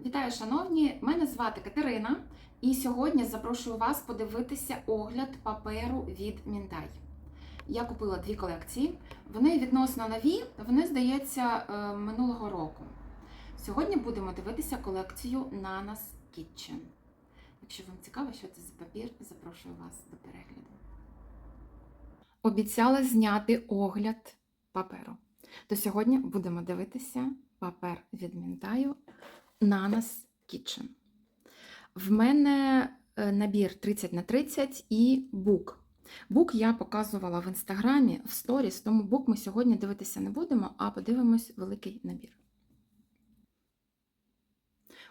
Вітаю, шановні! Мене звати Катерина, і сьогодні запрошую вас подивитися огляд паперу від Мінтай. Я купила дві колекції. Вони відносно нові, вони, здається, е, минулого року. Сьогодні будемо дивитися колекцію Nanas Kitchen. Якщо вам цікаво, що це за папір, запрошую вас до перегляду. Обіцяла зняти огляд паперу. То сьогодні будемо дивитися папер від Мінтаю Nanas Kitchen. В мене е, набір 30 на 30 і бук. Бук я показувала в інстаграмі в сторіс, тому бук ми сьогодні дивитися не будемо, а подивимось великий набір.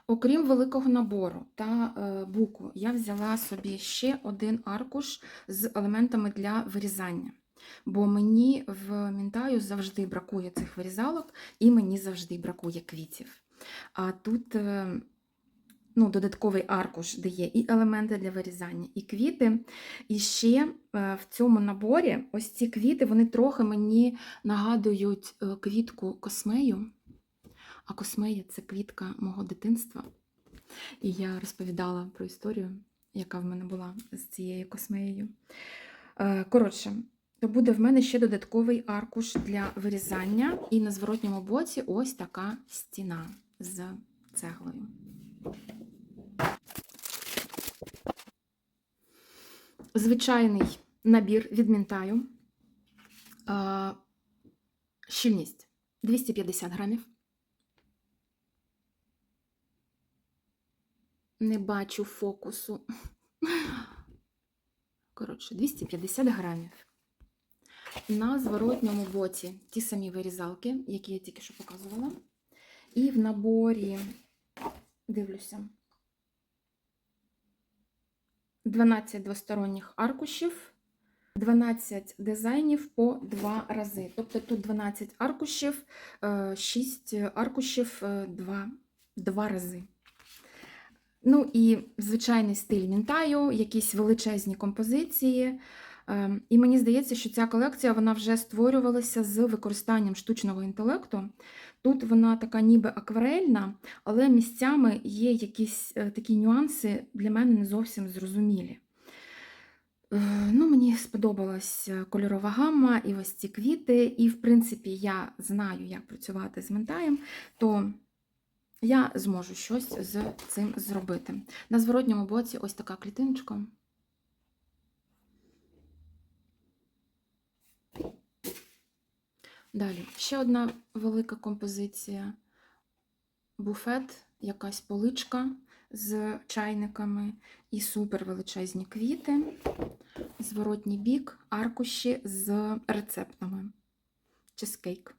Окрім великого набору та е, буку, я взяла собі ще один аркуш з елементами для вирізання. Бо мені в Мінтаю завжди бракує цих вирізалок, і мені завжди бракує квітів. А тут е, ну, додатковий аркуш, де є і елементи для вирізання, і квіти. І ще е, в цьому наборі ось ці квіти вони трохи мені нагадують е, квітку космею. А космея це квітка мого дитинства. І я розповідала про історію, яка в мене була з цією космеєю. Коротше, то буде в мене ще додатковий аркуш для вирізання, і на зворотньому боці ось така стіна з цеглою. Звичайний набір від Мінтаю. Е, Щільність 250 грамів. Не бачу фокусу. Коротше, 250 грамів. На зворотньому боці ті самі вирізалки, які я тільки що показувала. І в наборі, дивлюся, 12 двосторонніх аркушів, 12 дизайнів по 2 рази. Тобто тут 12 аркушів, 6 аркушів 2, 2 рази. Ну і звичайний стиль Мінтаю, якісь величезні композиції. Ем, І мені здається, що ця колекція вона вже створювалася з використанням штучного інтелекту. Тут вона така ніби акварельна, але місцями є якісь е, такі нюанси для мене не зовсім зрозумілі. Е, Ну, Мені сподобалась кольорова гамма і ось ці квіти. І, в принципі, я знаю, як працювати з ментаєм, то я зможу щось з цим зробити. На зворотньому боці ось така клітиночка. Далі, ще одна велика композиція. Буфет, якась поличка з чайниками і супер величезні квіти. Зворотній бік, аркуші з рецептами. Чизкейк.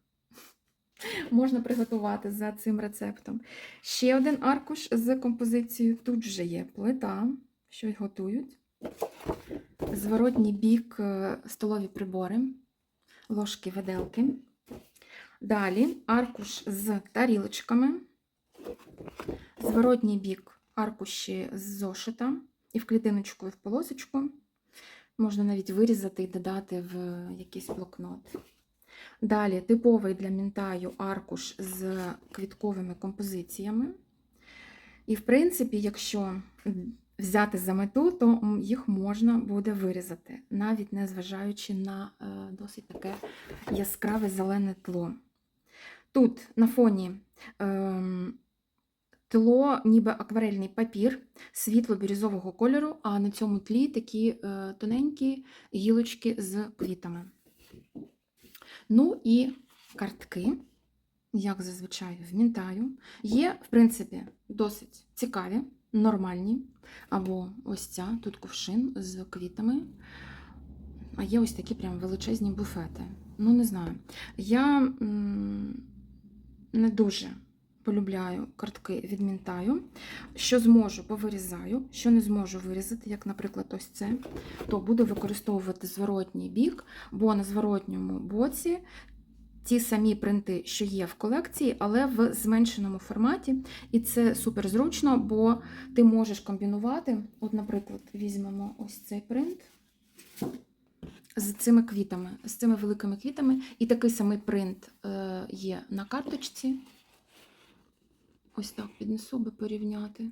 Можна приготувати за цим рецептом. Ще один аркуш з композицією. Тут вже є плита, щось готують. Зворотній бік е, столові прибори, ложки, виделки. Далі аркуш з тарілочками. Зворотній бік аркуші з зошита. І в клітиночку, і в полосочку. Можна навіть вирізати і додати в якийсь блокнот. Далі типовий для мінтаю аркуш з квітковими композиціями. І, в принципі, якщо взяти за мету, то їх можна буде вирізати, навіть не зважаючи на е, досить таке яскраве зелене тло. Тут на фоні ем, тло, ніби акварельний папір світло-бірюзового кольору, а на цьому тлі такі е, тоненькі гілочки з квітами. Ну і картки, як зазвичай в Мінтаю, є, в принципі, досить цікаві, нормальні. Або ось ця, тут кувшин з квітами. А є ось такі прям величезні буфети. Ну, не знаю. Я м не дуже полюбляю картки від Мінтаю. Що зможу, повирізаю, що не зможу вирізати, як, наприклад, ось це, то буду використовувати зворотній бік, бо на зворотньому боці ті самі принти, що є в колекції, але в зменшеному форматі. І це супер зручно, бо ти можеш комбінувати. От, наприклад, візьмемо ось цей принт. З цими квітами, з цими великими квітами, і такий самий принт е, є на карточці. ось так піднесу, би порівняти.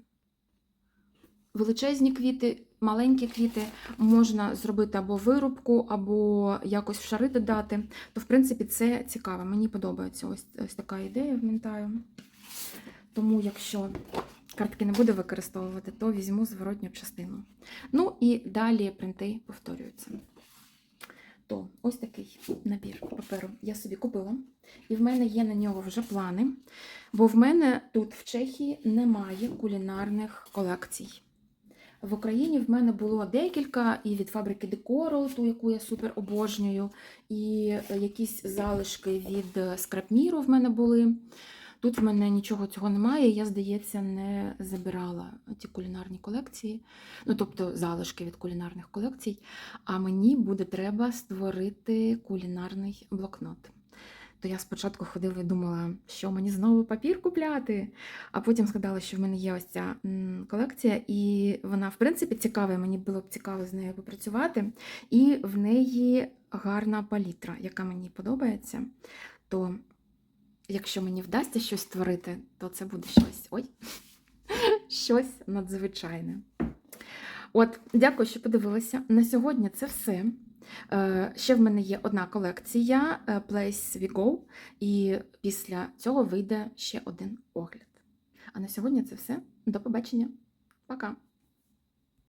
Величезні квіти, маленькі квіти можна зробити або вирубку, або якось в шари додати. То, в принципі, це цікаво. Мені подобається ось, ось така ідея в Мінтаю. Тому, якщо картки не буду використовувати, то візьму зворотню частину. Ну і далі принти повторюються. То ось такий набір паперу я собі купила. І в мене є на нього вже плани, бо в мене тут в Чехії немає кулінарних колекцій. В Україні в мене було декілька і від фабрики декору, ту, яку я супер обожнюю, і е, якісь залишки від е, скрапміру в мене були. Тут в мене нічого цього немає. Я, здається, не забирала ті кулінарні колекції, ну тобто залишки від кулінарних колекцій. А мені буде треба створити кулінарний блокнот. То я спочатку ходила і думала, що мені знову папір купляти. А потім згадала, що в мене є ось ця колекція, і вона, в принципі, цікава. і Мені було б цікаво з нею попрацювати. І в неї гарна палітра, яка мені подобається. То якщо мені вдасться щось створити, то це буде щось. Ой, щось надзвичайне. От, дякую, що подивилися. На сьогодні це все. Е, Ще в мене є одна колекція е, Place We Go, і після цього вийде ще один огляд. А на сьогодні це все. До побачення. Пока!